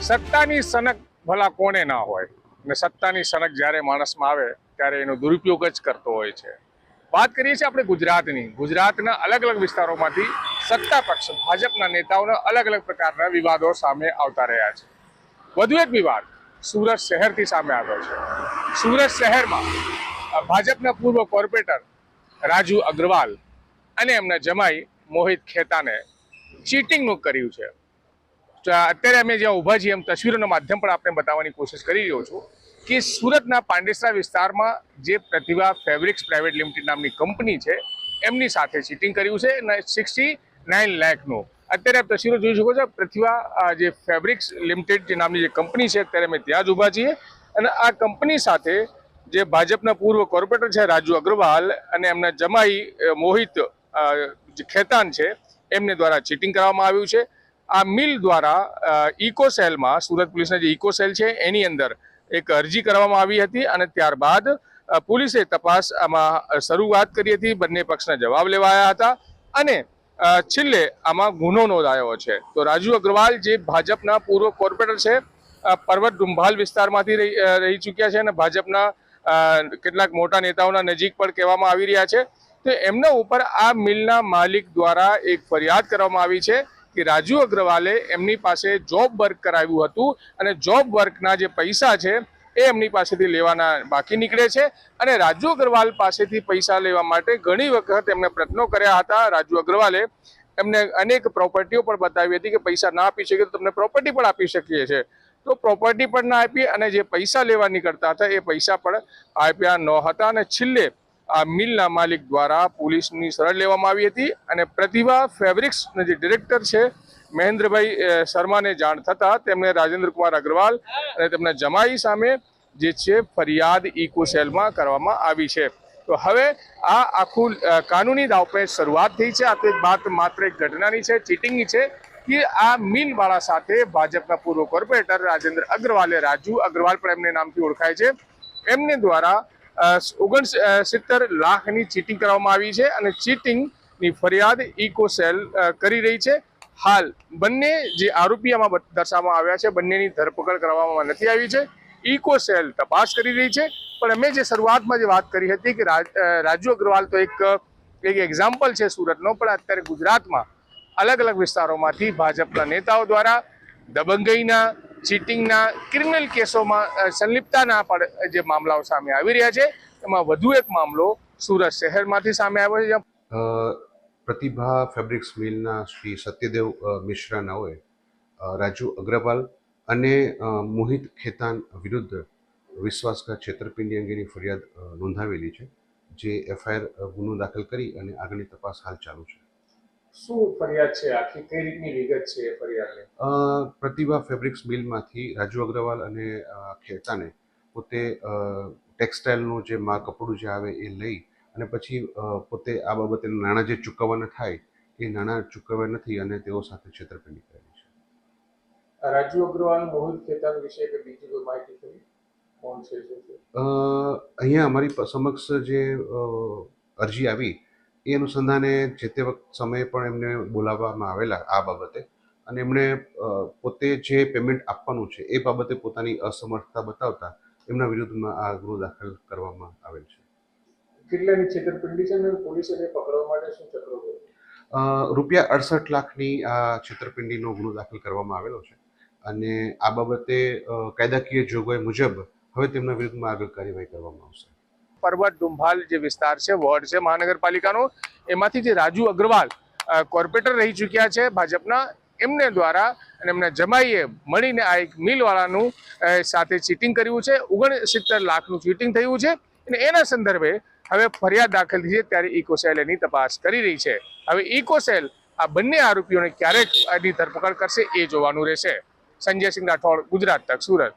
સત્તાની સનક ભલા કોને ના હોય? અને સત્તાની સનક જ્યારે માણસમાં આવે, ત્યારે એનો દુરુપયોગ જ કરતો હોય છે. વાત કરીએ છીએ આપણે ગુજરાતની. ગુજરાતના અલગ અલગ વિસ્તારોમાંથી સત્તા પક્ષ, ભાજપના નેતાઓના અલગ અલગ પ્રકારના વિવાદો સામે આવતા રહ્યા છે. વધુ એક વિવાદ સુરત શહેરથી સામે આવ્યો છે. સુરત શહેરમાં ભાજપના પૂર્વ કોર્પોરેટર રાજુ અગ્રવાલ અને એમના જમાઈ મોહિત ખેતાને ચીટિંગનું કર્યું છે. અત્યારે અમે જ્યાં ઊભા છીએ, એમ તસવીરોના માધ્યમ પણ આપણે બતાવવાની કોશિશ કરી રહ્યો છું કે સુરતના પાંડેસરા વિસ્તારમાં જે પ્રતિભા ફેબ્રિક્સ પ્રાઇવેટ લિમિટેડ નામની કંપની છે, એમની સાથે ચીટિંગ કર્યું છે સિક્સટી નાઇન લેખનું. અત્યારે આપ તસવીરો જોઈ શકો છો, પ્રતિભા જે ફેબ્રિક્સ લિમિટેડ જે નામની જે કંપની છે, અત્યારે અમે ત્યાં જ ઊભા છીએ અને આ કંપની સાથે જે ભાજપના પૂર્વ કોર્પોરેટર છે, રાજુ અગ્રવાલ અને એમના જમાઈ મોહિત જે ખેતાન છે, એમને દ્વારા ચીટિંગ કરવામાં આવ્યું છે. આ મિલ દ્વારા ઇકો સેલમાં, સુરત પોલીસના જે ઇકો સેલ છે, એની અંદર એક અરજી કરવામાં આવી હતી અને ત્યારબાદ પોલીસે તપાસ આમાં શરૂઆત કરી હતી. બંને પક્ષના જવાબ લેવાયા હતા અને છેલ્લે આમાં ગુનો નોંધાયો છે. તો રાજુ અગ્રવાલ જે ભાજપના પૂર્વ કોર્પોરેટર છે પર્વત ડુંભાલ વિસ્તારમાંથી રહી ચૂક્યા છે અને ભાજપના કેટલાક મોટા નેતાઓના નજીક પણ કહેવામાં આવી રહ્યા છે. તો એમના ઉપર આ મિલના માલિક દ્વારા એક ફરિયાદ કરવામાં આવી છે. કે રાજુ અગ્રવાલે એમની પાસે જોબ વર્ક કરાવ્યું હતું અને જોબ વર્કના જે પૈસા છે એ એમની પાસેથી લેવાના બાકી નીકળે છે. અને રાજુ અગ્રવાલ પાસેથી પૈસા લેવા માટે ઘણી વખત એમણે પ્રયત્નો કર્યા હતા. રાજુ અગ્રવાલે એમને અનેક પ્રોપર્ટીઓ પણ બતાવી હતી કે પૈસા ના આપી શકે તો તમને પ્રોપર્ટી પણ આપી શકીએ છે. તો પ્રોપર્ટી પણ ના આપી અને જે પૈસા લેવા નીકળતા હતા એ પૈસા પણ આપ્યા ન હતા અને છેલ્લે આ મિલના માલિક દ્વારા પોલીસની શરણ લેવામાં આવી હતી અને પ્રતિભા ફેબ્રિક્સના જે ડિરેક્ટર છે, મહેન્દ્રભાઈ શર્માને જાણ થતાં તેમણે રાજેન્દ્ર કુમાર અગ્રવાલ અને તેમના જમાઈ સામે જે છે, ફરિયાદ ઇકોસેલમાં કરવામાં આવી છે. તો હવે આ આખું કાનૂની દાવપેચ શરૂઆત થઈ છે. આ તો એક વાત માત્ર એક ઘટનાની છે, ચીટિંગની છે કે આ મિલવાળા સાથે ભાજપના પૂર્વ કોર્પોરેટર રાજેન્દ્ર અગ્રવાલે રાજુ અગ્રવાલ પણ એમને નામથી ઓળખાય છે. એમને દ્વારા ઓગણ સિત્તેર લાખની ચીટિંગ કરવામાં આવી છે અને ચીટિંગની ફરિયાદ ઇકો સેલ કરી રહી છે. હાલ બંને જે આરોપી આમાં દર્શાવવામાં આવ્યા છે, બંનેની ધરપકડ કરવામાં નથી આવી છે. ઇકો સેલ તપાસ કરી રહી છે. પણ અમે જે શરૂઆતમાં જે વાત કરી હતી કે રાજ- અગ્રવાલ તો એક એક એક્ઝામ્પલ છે સુરતનો, પણ અત્યારે ગુજરાતમાં અલગ અલગ વિસ્તારોમાંથી ભાજપના નેતાઓ દ્વારા દબંગઈના ચીટિંગના ક્રિમિનલ કેસોમાં સંલિપ્તાના પણ જે મામલાઓ સામે આવી રહ્યા છે, એમાં વધુ એક મામલો સુરત શહેરમાંથી સામે આવ્યો છે પ્રતિભા ફેબ્રિક્સ મિલના શ્રી સત્યદેવ મિશ્રાના હોય રાજુ અગ્રવાલ અને મોહિત ખેતાન વિરુદ્ધ વિશ્વાસઘાત છેતરપિંડી અંગેની ફરિયાદ નોંધાવેલી છે, જે એફઆઈઆર ગુનો દાખલ કરી અને આગળની તપાસ હાલ ચાલુ છે. શું ફરિયાદ છે? આખી કઈ રીતની વિગત છે ફરિયાદની? પ્રતિભા ફેબ્રિક્સ મિલમાંથી રાજુ અગ્રવાલ અને ખેતાને પોતે ટેક્સટાઇલનું જે મા કપડું જે આવે એ લઈ અને પછી પોતે આ બાબતે નાણાં જે ચૂકવવાના થાય એ નાણાં ચૂકવ્યા નથી અને તેઓ સાથે છેતરપિંડી કરેલી છે. રાજુ અગ્રવાલ મોહિત ખેતાન વિશે કે બીજી કોઈ માહિતી ખરી? કોણ છે? અહીંયા અમારી સમક્ષ જે અરજી આવી એ અનુસંધાને જે તે વખત સમયે પણ એમને બોલાવવામાં આવેલા આ બાબતે. અને એમણે પોતે જે પેમેન્ટ આપવાનું છે એ બાબતે પોતાની અસમર્થતા બતાવતા એમના વિરુદ્ધમાં આ ગુનો દાખલ કરવામાં આવેલ છે. કેટલાની છેતરપિંડી છે અને પોલીસે પકડવા માટે શું ચક્રો રૂપિયા અડસઠ લાખની આ છેતરપિંડીનો ગુનો દાખલ કરવામાં આવેલો છે. અને આ બાબતે કાયદાકીય જોગવાઈ મુજબ હવે તેમના વિરુદ્ધમાં આગળ કાર્યવાહી કરવામાં આવશે. પર્વત ડુંભાલ જે વિસ્તાર છે, વોર્ડ છે, મહાનગરપાલિકાનો, એમાંથી જે રાજુ અગ્રવાલ કોર્પોરેટર રહી ચૂક્યા છે, ભાજપના, એમને દ્વારા અને એમના જમાઈએ મળીને આ એક મિલવાળાનું સાથે ચીટિંગ કર્યું છે, ઓગણસિત્તેર લાખનું ચીટિંગ થયું છે અને એના સંદર્ભે હવે ફરિયાદ દાખલ થઈ છે, ત્યારે ઇકોસેલ એની તપાસ કરી રહી છે. હવે ઇકોસેલ આ બંને આરોપીઓને ક્યારેક એની ધરપકડ કરશે એ જોવાનું રહેશે. સંજયસિંહ રાઠોડ, ગુજરાત તક, સુરત.